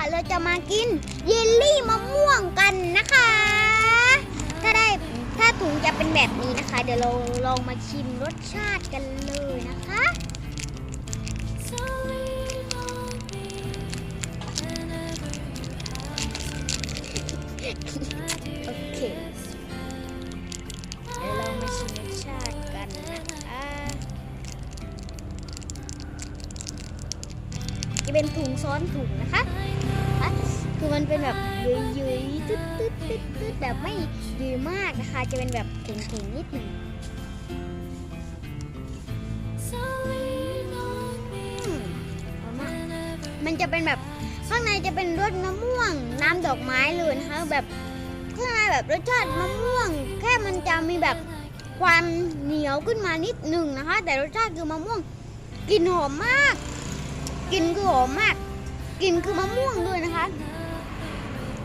ค่ะ เราจะมากินเยลลี่มะม่วงกันนะคะ ถ้าได้ถ้าถุงจะเป็นแบบนี้นะคะ เดี๋ยวเราลองมาชิมรสชาติกันเลยนะคะ จะเป็นถุงซ้อนถุงนะคะคือมันเป็นแบบย้ยๆตึ๊ดตึ๊ดตึ๊ดตึ๊ดแบบไม่ยืยมากนะคะ จะเป็นแบบแข็งๆนิดหนึ่งอืมหอมมากมันจะเป็นแบบข้างในจะเป็นรสมะม่วงน้ำดอกไม้เลยนะคะแบบข้างในแบบรสชาติมะม่วง แค่มันจะมีแบบความเหนียวขึ้นมานิดหนึ่งนะคะ แต่รสชาติคือมะม่วงกลิ่นหอมมาก กลิ่นคือหอมมากกลิ่นคือมะม่วงด้วยนะคะ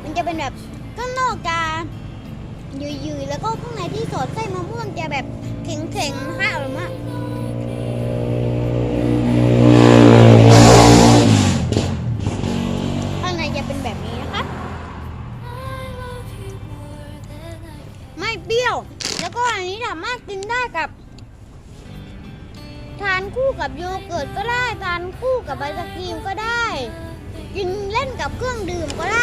มันจะเป็นแบบข้างนอกจะยืดๆแล้วก็ข้างในที่สดไส้มะม่วงจะแบบแข็งๆนะคะอร่อยมากข้างในจะเป็นแบบนี้นะคะ ไม่เปรี้ยว แล้วก็อันนี้สามารถกินได้กับ ทานคู่กับโยเกิร์ตก็ได้ ทานคู่กับไอศครีมก็ได้ กินเล่นกับเครื่องดื่มก็ได้